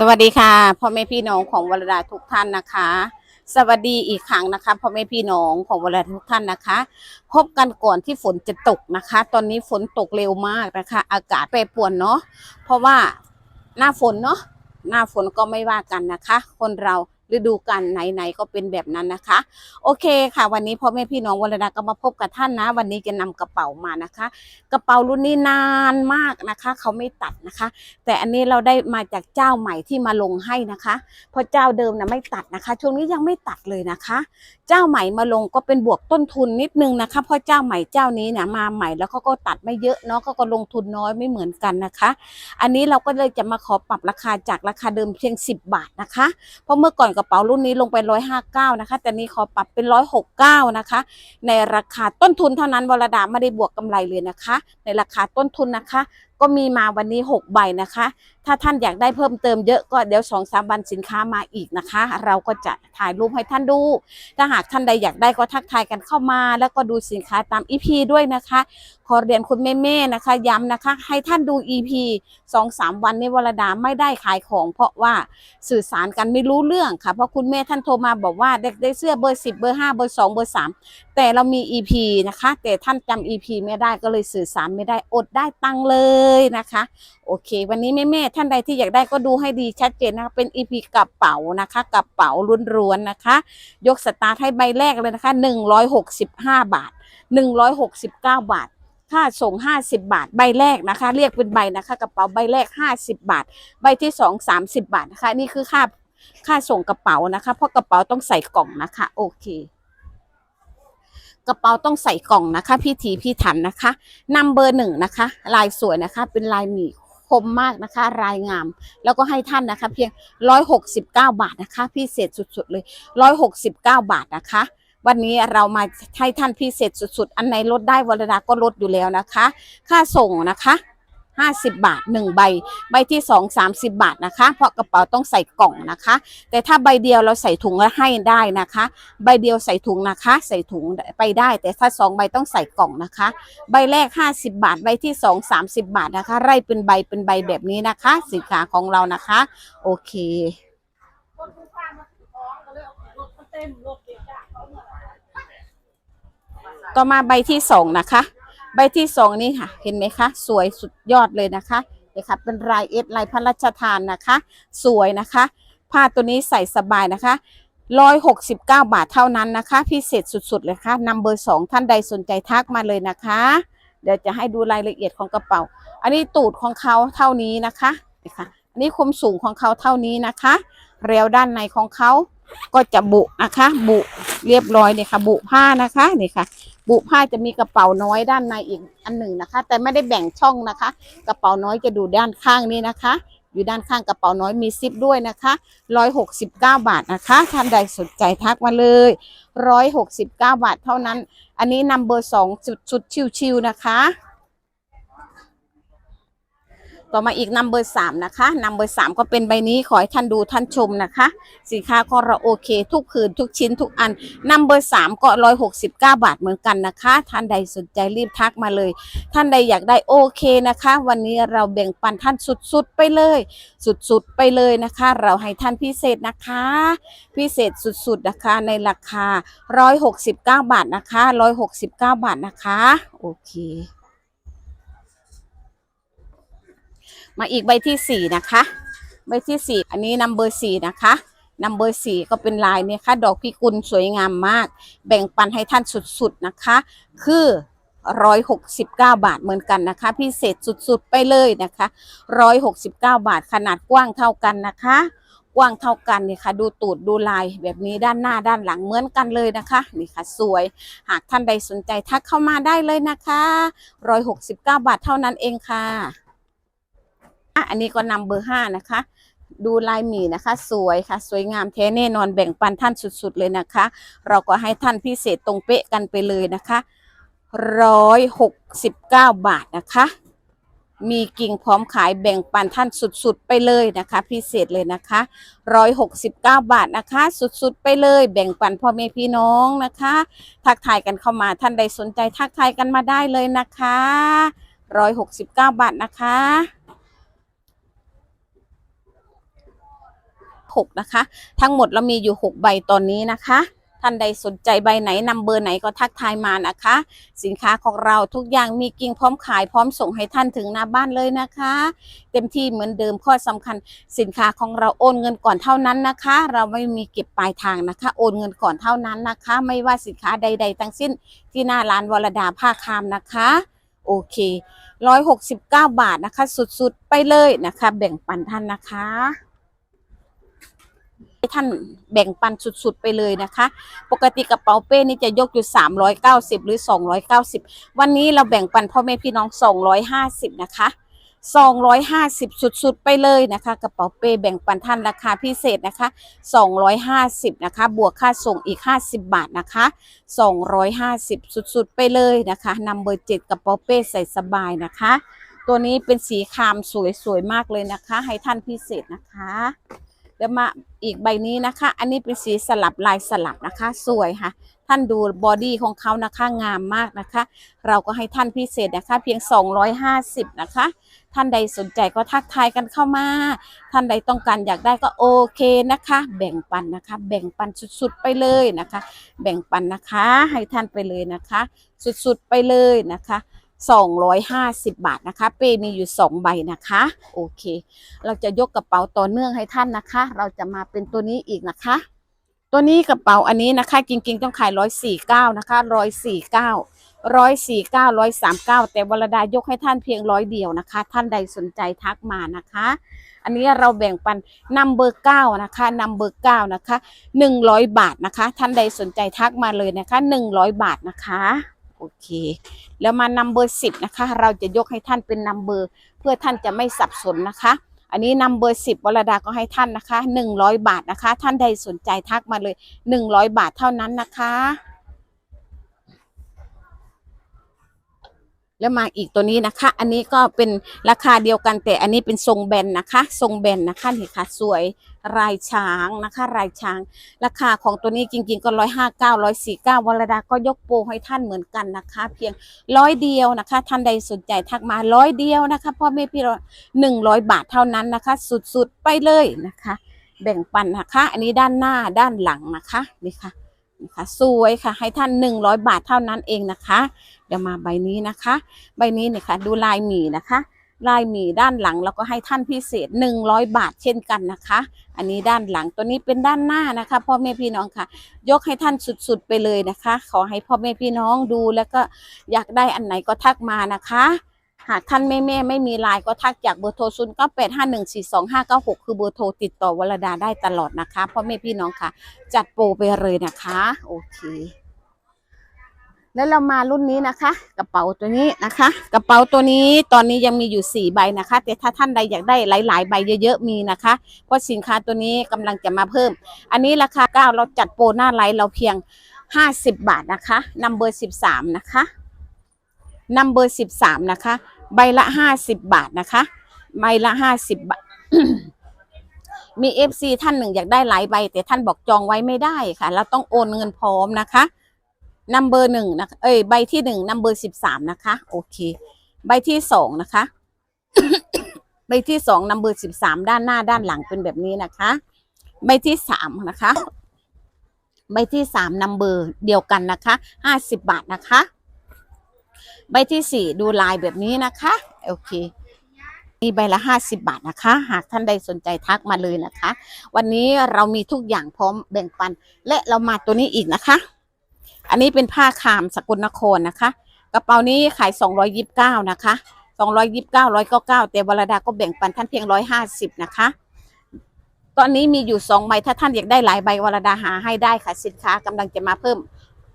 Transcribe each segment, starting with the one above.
สวัสดีค่ะพ่อแม่พี่น้องของวรดาทุกท่านนะคะ สวัสดีอีกครั้งนะคะพ่อแม่พี่น้องของวรดาทุกท่านนะคะ พบกันก่อนที่ฝนจะตกนะคะ ตอนนี้ฝนตกเร็วมากนะคะ อากาศแปรปรวนเนาะเพราะว่าหน้าฝนเนาะหน้าฝนก็ไม่ว่ากันนะคะ คนเรา ฤดูกาลไหนๆก็เป็นแบบนั้นนะคะ โอเคค่ะ วันนี้พ่อแม่พี่น้องวรดาก็มาพบกับท่านนะ วันนี้จะนำกระเป๋ามานะคะ กระเป๋ารุ่นนี้นานมากนะคะ เขาไม่ตัดนะคะ แต่อันนี้เราได้มาจากเจ้าใหม่ที่มาลงให้นะคะเพราะเจ้าเดิมนะไม่ตัดนะคะ ช่วงนี้ยังไม่ตัดเลยนะคะ เจ้าใหม่มาลงก็เป็นบวกต้นทุนนิดนึงนะคะเพราะเจ้าใหม่เจ้านี้เนี่ยมาใหม่แล้วเขาก็ตัดไม่เยอะเนาะเขาก็ลงทุนน้อยไม่เหมือนกันนะคะ อันนี้เราก็เลยจะมาขอปรับราคาจากราคาเดิมเพียง 10 บาทนะคะ เพราะเมื่อก่อนกระเป๋ารุ่นนี้ลงไป 159 นะคะ แต่นี้ขอปรับเป็น 169 นะคะ ในราคาต้นทุนเท่านั้นวรดาไม่ได้บวกกำไรเลยนะคะ ในราคาต้นทุนนะคะ ก็มีมาวันนี้ 6 ใบนะคะ ถ้าท่านอยากได้เพิ่มเติมเยอะก็เดี๋ยวสองสามวันสินค้ามาอีกนะคะ เราก็จะถ่ายรูปให้ท่านดู ถ้าหากท่านใดอยากได้ก็ทักทายกันเข้ามา แล้วก็ดูสินค้าตาม EP ด้วยนะคะ ขอเรียนคุณแม่ๆนะคะ ย้ำนะคะ ให้ท่านดู EP สองสามวันในวรดาไม่ได้ขายของ เพราะว่าสื่อสารกันไม่รู้เรื่องค่ะ เพราะคุณแม่ท่านโทรมาบอกว่าเด็กได้เสื้อเบอร์สิบเบอร์ห้าเบอร์สองเบอร์สามแต่เรามี EP นะคะ แต่ท่านจำ EP ไม่ได้ก็เลยสื่อสารไม่ได้อดได้ตังค์เลยนะคะ โอเค วันนี้แม่ๆท่านใดที่อยากได้ก็ดูให้ดีชัดเจนนะคะเป็น EP กระเป๋านะคะกระเป๋าล้วนๆนะคะ ยกสตาร์ทให้ใบแรกเลยนะคะ 165 บาท 169 บาทค่าส่ง 50 บาท ใบแรกนะคะ เรียกเป็นใบนะคะ กระเป๋าใบแรก 50 บาท ใบที่ 2 30 บาทนะคะนี่คือค่าค่าส่งกระเป๋านะคะ เพราะกระเป๋าต้องใส่กล่องนะคะ โอเค กระเป๋าต้องใส่กล่องนะคะ พี่ทีพี่ถันนะคะนำเบอร์หนึ่งนะคะ ลายสวยนะคะ เป็นลายหมี่คมมากนะคะลายงาม แล้วก็ให้ท่านนะคะ เพียง 169 บาทนะคะ พิเศษสุดๆเลย 169 บาทนะคะ วันนี้เรามาให้ท่านพิเศษสุดๆ อันไหนลดได้วรดาก็ลดอยู่แล้วนะคะ ค่าส่งนะคะ 50 บาท 1 ใบ ใบที่ 2 30 บาทนะคะ เพราะกระเป๋าต้องใส่กล่องนะคะ แต่ถ้าใบเดียวเราใส่ถุงแล้วให้ได้นะคะ ใบเดียวใส่ถุงนะคะ ใส่ถุงไปได้ แต่ถ้า 2 ใบต้องใส่กล่องนะคะ ใบแรก 50 บาท ใบที่ 2 30 บาทนะคะ ไร่เป็นใบเป็นใบแบบนี้นะคะ สินค้าของเรานะคะ โอเคต่อมาใบที่สองนะคะ ใบที่สองนี่ค่ะ เห็นไหมคะ สวยสุดยอดเลยนะคะเนี่ยค่ะเป็นลายเอสลายพระราชทานนะคะ สวยนะคะ ผ้าตัวนี้ใส่สบายนะคะร้อยหกสิบเก้าบาทเท่านั้นนะคะ พิเศษสุดๆเลยค่ะนำเบอร์สองท่านใดสนใจทักมาเลยนะคะ เดี๋ยวจะให้ดูรายละเอียดของกระเป๋า อันนี้ตูดของเขาเท่านี้นะคะนี่ค่ะอันนี้ความสูงของเขาเท่านี้นะคะแล้วด้านในของเขา ก็จะบุนะคะ บุเรียบร้อยเนี่ยค่ะ บุผ้านะคะนี่ค่ะ บุผ้าจะมีกระเป๋าน้อยด้านในอีกอันหนึ่งนะคะ แต่ไม่ได้แบ่งช่องนะคะ กระเป๋าน้อยจะดูด้านข้างนี้นะคะ อยู่ด้านข้างกระเป๋าน้อยมีซิปด้วยนะคะร้อยหกสิบเก้าบาทนะคะท่านใดสนใจทักมาเลยร้อยหกสิบเก้าบาทเท่านั้น อันนี้นำเบอร์สองชุดชุดชิวๆนะคะ ต่อมาอีกนัมเบอร์สามนะคะนัมเบอร์สามก็เป็นใบนี้ขอให้ท่านดูท่านชมนะคะ สินค้าของเราโอเค ทุกผืนทุกชิ้นทุกอันนัมเบอร์สามก็ร้อยหกสิบเก้าบาทเหมือนกันนะคะ ท่านใดสนใจรีบทักมาเลย ท่านใดอยากได้โอเคนะคะ วันนี้เราแบ่งปันท่านสุดๆไปเลย สุดๆไปเลยนะคะ เราให้ท่านพิเศษนะคะ พิเศษสุดๆนะคะในราคาร้อยหกสิบเก้าบาทนะคะร้อยหกสิบเก้าบาทนะคะ โอเค มาอีกใบที่สี่นะคะ ใบที่สี่อันนี้นัมเบอร์สี่นะคะนัมเบอร์สี่ก็เป็นลายเนี่ยค่ะ ดอกพิกุลสวยงามมาก แบ่งปันให้ท่านสุดๆนะคะ คือร้อยหกสิบเก้าบาทเหมือนกันนะคะ พิเศษสุดๆไปเลยนะคะร้อยหกสิบเก้าบาทขนาดกว้างเท่ากันนะคะ กว้างเท่ากันนี่ค่ะ ดูตูดดูลายแบบนี้ด้านหน้าด้านหลังเหมือนกันเลยนะคะ นี่ค่ะ สวย หากท่านใดสนใจทักเข้ามาได้เลยนะคะร้อยหกสิบเก้าบาทเท่านั้นเองค่ะ อะอันนี้ก็นำเบอร์ห้านะคะ ดูลายหมีนะคะ สวยค่ะ สวยงามแท้แน่นอนแบ่งปันท่านสุดๆเลยนะคะ เราก็ให้ท่านพิเศษตรงเป๊ะกันไปเลยนะคะร้อยหกสิบเก้าบาทนะคะ มีกิ่งพร้อมขายแบ่งปันท่านสุดๆไปเลยนะคะ พิเศษเลยนะคะร้อยหกสิบเก้าบาทนะคะ สุดๆไปเลย แบ่งปันพ่อแม่พี่น้องนะคะ ทักทายกันเข้ามาท่านใดสนใจทักทายกันมาได้เลยนะคะร้อยหกสิบเก้าบาทนะคะ 6นะคะ ทั้งหมดเรามีอยู่ 6 ใบตอนนี้นะคะ ท่านใดสนใจใบไหนนำเบอร์ไหนก็ทักทายมานะคะ สินค้าของเราทุกอย่างมีกิ่งพร้อมขายพร้อมส่งให้ท่านถึงหน้าบ้านเลยนะคะ เต็มที่เหมือนเดิมข้อสำคัญ สินค้าของเราโอนเงินก่อนเท่านั้นนะคะ เราไม่มีเก็บปลายทางนะคะ โอนเงินก่อนเท่านั้นนะคะ ไม่ว่าสินค้าใด ๆ ทั้งสิ้น ที่หน้าร้านวรดาผ้าคามนะคะโอเคร้อยหกสิบเก้าบาทนะคะ สุดๆ ไปเลยนะคะ แบ่งปันท่านนะคะ ท่านแบ่งปันสุดๆไปเลยนะคะ ปกติกระเป๋าเป้นี่จะยกอยู่ 390 หรือ 290 วันนี้เราแบ่งปันพ่อแม่พี่น้อง 250 นะคะ250 สุดๆ ไปเลยนะคะ กระเป๋าเป้แบ่งปันท่านราคาพิเศษนะคะ 250 นะคะ บวกค่าส่งอีก 50 บาทนะคะ 250 สุดๆ ไปเลยนะคะนำเบอร์7กระเป๋าเป้ใส่สบายนะคะ ตัวนี้เป็นสีครามสวยๆ มากเลยนะคะ ให้ท่านพิเศษนะคะ เดี๋ยวมาอีกใบนี้นะคะ อันนี้เป็นสีสลับลายสลับนะคะ สวยค่ะ ท่านดูบอดี้ของเขานะคะงามมากนะคะ เราก็ให้ท่านพิเศษนะคะ เพียง 250 นะคะ ท่านใดสนใจก็ทักทายกันเข้ามา ท่านใดต้องการอยากได้ก็โอเคนะคะ แบ่งปันนะคะ แบ่งปันสุดๆไปเลยนะคะ แบ่งปันนะคะ ให้ท่านไปเลยนะคะ สุดๆไปเลยนะคะ 250 บาทนะคะ เปมีอยู่ 2 ใบนะคะ โอเค เราจะยกกระเป๋าต่อเนื่องให้ท่านนะคะ เราจะมาเป็นตัวนี้อีกนะคะ ตัวนี้กระเป๋าอันนี้นะคะ จริงๆ ต้องขาย 149 นะคะ 149 149 139 แต่วรดายกให้ท่านเพียงร้อยเดียวนะคะ ท่านใดสนใจทักมานะคะ อันนี้เราแบ่งปันนัมเบอร์เก้านะคะนัมเบอร์เก้านะคะหนึ่งร้อยบาทนะคะ ท่านใดสนใจทักมาเลยนะคะหนึ่งร้อยบาทนะคะ โอเค แล้วมานัมเบอร์สิบนะคะ เราจะยกให้ท่านเป็นนัมเบอร์เพื่อท่านจะไม่สับสนนะคะ อันนี้นัมเบอร์สิบวรดาก็ให้ท่านนะคะหนึ่งร้อยบาทนะคะ ท่านใดสนใจทักมาเลยหนึ่งร้อยบาทเท่านั้นนะคะ แล้วมาอีกตัวนี้นะคะ อันนี้ก็เป็นราคาเดียวกันแต่อันนี้เป็นทรงแบนนะคะ ทรงแบนนะคะนี่ค่ะ สวยลายช้างนะคะลายช้าง ราคาของตัวนี้จริง ๆ ก็ร้อยห้าเก้าร้อยสี่เก้าวรดาก็ยกโปรให้ท่านเหมือนกันนะคะ เพียงร้อยเดียวนะคะ ท่านใดสนใจทักมาร้อยเดียวนะคะพ่อแม่พี่หนึ่งร้อยบาทเท่านั้นนะคะ สุดๆไปเลยนะคะ แบ่งปันนะคะ อันนี้ด้านหน้าด้านหลังนะคะนี่ค่ะนี่ค่ะ สวยค่ะ ให้ท่านหนึ่งร้อยบาทเท่านั้นเองนะคะ เดี๋ยวมาใบนี้นะคะ ใบนี้เนี่ยค่ะดูลายหมีนะคะลายหมีด้านหลังแล้วก็ให้ท่านพิเศษ 100 บาทเช่นกันนะคะ อันนี้ด้านหลังตัวนี้เป็นด้านหน้านะคะพ่อแม่พี่น้องค่ะ ยกให้ท่านสุดๆไปเลยนะคะ ขอให้พ่อแม่พี่น้องดูแล้วก็อยากได้อันไหนก็ทักมานะคะ หากท่านแม่แม่ไม่มีไลน์ก็ทักจากเบอร์โทร0 9 8 5 1 4 2 5 9 6คือเบอร์โทรติดต่อวรดาได้ตลอดนะคะพ่อแม่พี่น้องค่ะ จัดโปรไปเลยนะคะ โอเค แล้วเรามารุ่นนี้นะคะ กระเป๋าตัวนี้นะคะ กระเป๋าตัวนี้ตอนนี้ยังมีอยู่สี่ใบนะคะ แต่ถ้าท่านใดอยากได้หลาย ๆ ใบเยอะๆมีนะคะ เพราะสินค้าตัวนี้กำลังจะมาเพิ่ม อันนี้ราคาเก้าเราจัดโปรหน้าไลฟ์เราเพียงห้าสิบบาทนะคะนัมเบอร์สิบสามนะคะนัมเบอร์สิบสามนะคะ ใบละห้าสิบบาทนะคะ ใบละห้าสิบบาทมีเอฟซีท่านหนึ่งอยากได้หลายใบ แต่ท่านบอกจองไว้ไม่ได้ค่ะ เราต้องโอนเงินพร้อมนะคะ นัมเบอร์หนึ่งนะเอ้ยใบที่หนึ่งนัมเบอร์สิบสามนะคะ โอเค ใบที่สองนะคะ ใบที่สองนัมเบอร์สิบสามด้านหน้าด้านหลังเป็นแบบนี้นะคะ ใบที่สามนะคะ ใบที่สามนัมเบอร์เดียวกันนะคะห้าสิบบาทนะคะ ใบที่สี่ดูลายแบบนี้นะคะ โอเคมีใบละห้าสิบบาทนะคะ หากท่านใดสนใจทักมาเลยนะคะ วันนี้เรามีทุกอย่างพร้อมแบ่งปัน และเรามาตัวนี้อีกนะคะ อันนี้เป็นผ้าคามสกุลนครนะคะ กระเป๋านี้ขาย 229 นะคะ 229 199แต่วรดาก็แบ่งปันท่านเพียง 150 นะคะ ตอนนี้มีอยู่ 2 ใบ ถ้าท่านอยากได้หลายใบวรดาหาให้ได้ค่ะ สินค้ากำลังจะมาเพิ่ม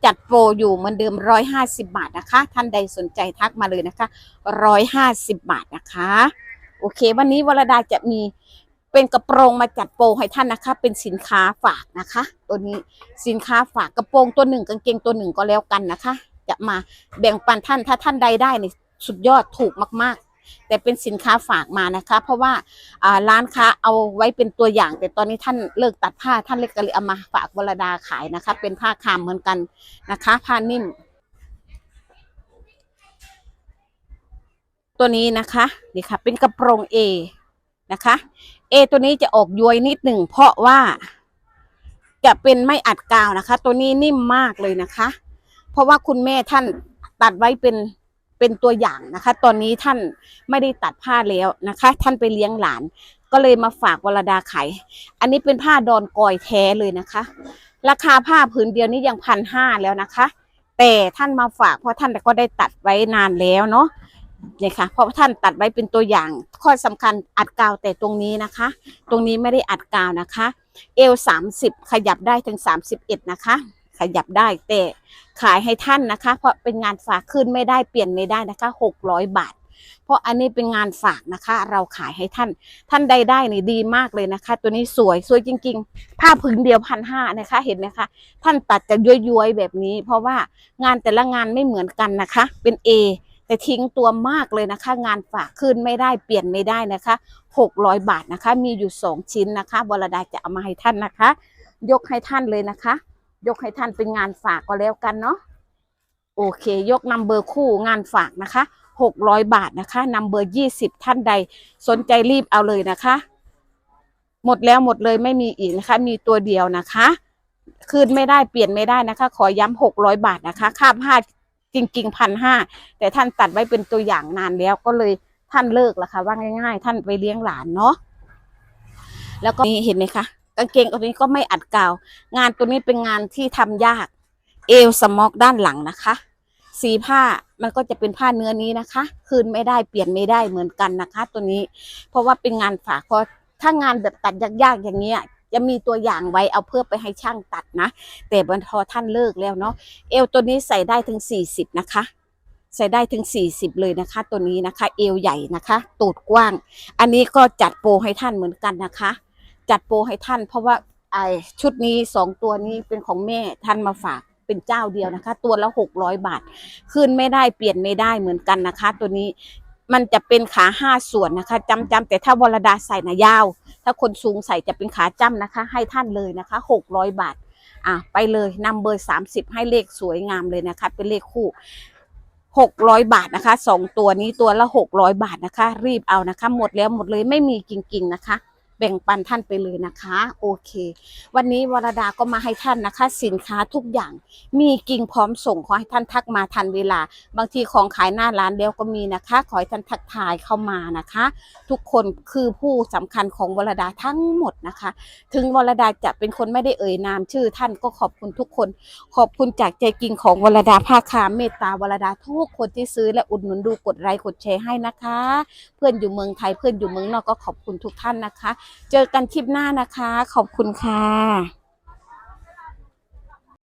จัดโปรอยู่เหมือนเดิม 150 บาทนะคะ ท่านใดสนใจทักมาเลยนะคะ 150 บาทนะคะ โอเค วันนี้วรดาจะมี เป็นกระโปรงมาจัดโปรให้ท่านนะคะ เป็นสินค้าฝากนะคะ ตัวนี้สินค้าฝากกระโปรงตัวหนึ่งกางเกงตัวหนึ่งก็แล้วกันนะคะ จะมาแบ่งปันท่านถ้าท่านใดได้นี่สุดยอดถูกมาก ๆ แต่เป็นสินค้าฝากมานะคะ เพราะว่าอ่าร้านค้าเอาไว้เป็นตัวอย่าง แต่ตอนนี้ท่านเลิกตัดผ้าท่านเล็กก็เลยเอามาฝากวรดาขายนะคะ เป็นผ้าคามเหมือนกันนะคะ ผ้านิ่ม ตัวนี้นะคะนี่ค่ะ เป็นกระโปรง A นะคะ เอตัวนี้จะออกย้วยนิดหนึ่งเพราะว่าจะเป็นไม่อัดกาวนะคะ ตัวนี้นิ่มมากเลยนะคะ เพราะว่าคุณแม่ท่านตัดไว้เป็นเป็นตัวอย่างนะคะ ตอนนี้ท่านไม่ได้ตัดผ้าแล้วนะคะ ท่านไปเลี้ยงหลาน ก็เลยมาฝากวรดาขายอันนี้เป็นผ้าดอนกอยแท้เลยนะคะ ราคาผ้าผืนเดียวนี้ยังพันห้าแล้วนะคะ แต่ท่านมาฝากเพราะท่านก็ได้ตัดไว้นานแล้วเนาะ เนี่ยค่ะเพราะท่านตัดไว้เป็นตัวอย่าง ข้อสำคัญอัดกาวแต่ตรงนี้นะคะ ตรงนี้ไม่ได้อัดกาวนะคะ เอลสามสิบขยับได้ถึงสามสิบเอ็ดนะคะ ขยับได้แต่ขายให้ท่านนะคะ เพราะเป็นงานฝากขึ้นไม่ได้เปลี่ยนไม่ได้นะคะหกร้อยบาท เพราะอันนี้เป็นงานฝากนะคะ เราขายให้ท่าน ท่านใดได้นี่ดีมากเลยนะคะ ตัวนี้สวยสวยจริง ๆ ผ้าผืนเดียวพันห้านะคะ เห็นไหมคะท่านตัดจะย้วยๆแบบนี้ เพราะว่างานแต่ละงานไม่เหมือนกันนะคะ เป็น A แต่ทิ้งตัวมากเลยนะคะ งานฝากขึ้นไม่ได้เปลี่ยนไม่ได้นะคะหกร้อยบาทนะคะ มีอยู่สองชิ้นนะคะวรดาจะเอามาให้ท่านนะคะ ยกให้ท่านเลยนะคะ ยกให้ท่านเป็นงานฝากก็แล้วกันเนาะโอเค ยกนำเบอร์คู่งานฝากนะคะหกร้อยบาทนะคะนำเบอร์ยี่สิบท่านใด สนใจรีบเอาเลยนะคะ หมดแล้วหมดเลยไม่มีอีกนะคะ มีตัวเดียวนะคะ คืนไม่ได้เปลี่ยนไม่ได้นะคะ ขอย้ำหกร้อยบาทนะคะค่าผ้า จริงๆพันห้าแต่ท่านตัดไว้เป็นตัวอย่างนานแล้วก็เลยท่านเลิกละค่ะ ว่าง่าย ๆ ท่านไปเลี้ยงหลานเนาะแล้วก็นี่เห็นไหมคะกางเกงตัวนี้ก็ไม่อัดกาว งานตัวนี้เป็นงานที่ทำยาก เอวสมอกด้านหลังนะคะ สีผ้ามันก็จะเป็นผ้าเนื้อนี้นะคะ คืนไม่ได้เปลี่ยนไม่ได้เหมือนกันนะคะ ตัวนี้ เพราะว่าเป็นงานฝากเพราะถ้างานแบบตัดยากๆอย่างเงี้ย จะมีตัวอย่างไว้เอาเพื่อไปให้ช่างตัดนะ แต่บรรทอท่านเลิกแล้วเนาะเอวตัวนี้ใส่ได้ถึง 40 นะคะ ใส่ได้ถึง 40 เลยนะคะ ตัวนี้นะคะ เอวใหญ่นะคะ ตูดกว้าง อันนี้ก็จัดโปรให้ท่านเหมือนกันนะคะ จัดโปรให้ท่านเพราะว่าไอชุดนี้สองตัวนี้เป็นของแม่ท่านมาฝากเป็นเจ้าเดียวนะคะ ตัวละ600บาทคืนไม่ได้เปลี่ยนไม่ได้เหมือนกันนะคะ ตัวนี้ มันจะเป็นขาห้าส่วนนะคะจำจำแต่ถ้าวรดาใส่นะยาว ถ้าคนสูงใส่จะเป็นขาจ้ำนะคะ ให้ท่านเลยนะคะ600บาทอะไปเลยนำเบอร์30ให้เลขสวยงามเลยนะคะ เป็นเลขคู่600บาทนะคะสองตัวนี้ตัวละ600บาทนะคะ รีบเอานะคะ หมดแล้วหมดเลยไม่มีจริงๆนะคะ แบ่งปันท่านไปเลยนะคะ โอเค วันนี้วรดาก็มาให้ท่านนะคะ สินค้าทุกอย่างมีกิ่งพร้อมส่งขอให้ท่านทักมาทันเวลา บางทีของขายหน้าร้านแล้วก็มีนะคะ ขอให้ท่านทักทายเข้ามานะคะ ทุกคนคือผู้สำคัญของวรดาทั้งหมดนะคะ ถึงวรดาจะเป็นคนไม่ได้เอ่ยนามชื่อ ท่านก็ขอบคุณทุกคน ขอบคุณจากใจจริงของวรดาภาคาเมตตาวรดาทุกคนที่ซื้อและอุดหนุนดูกดไลค์กดแชร์ให้นะคะ เพื่อนอยู่เมืองไทยเพื่อนอยู่เมืองนอกก็ขอบคุณทุกท่านนะคะเจอกันคลิปหน้านะคะ ขอบคุณค่ะ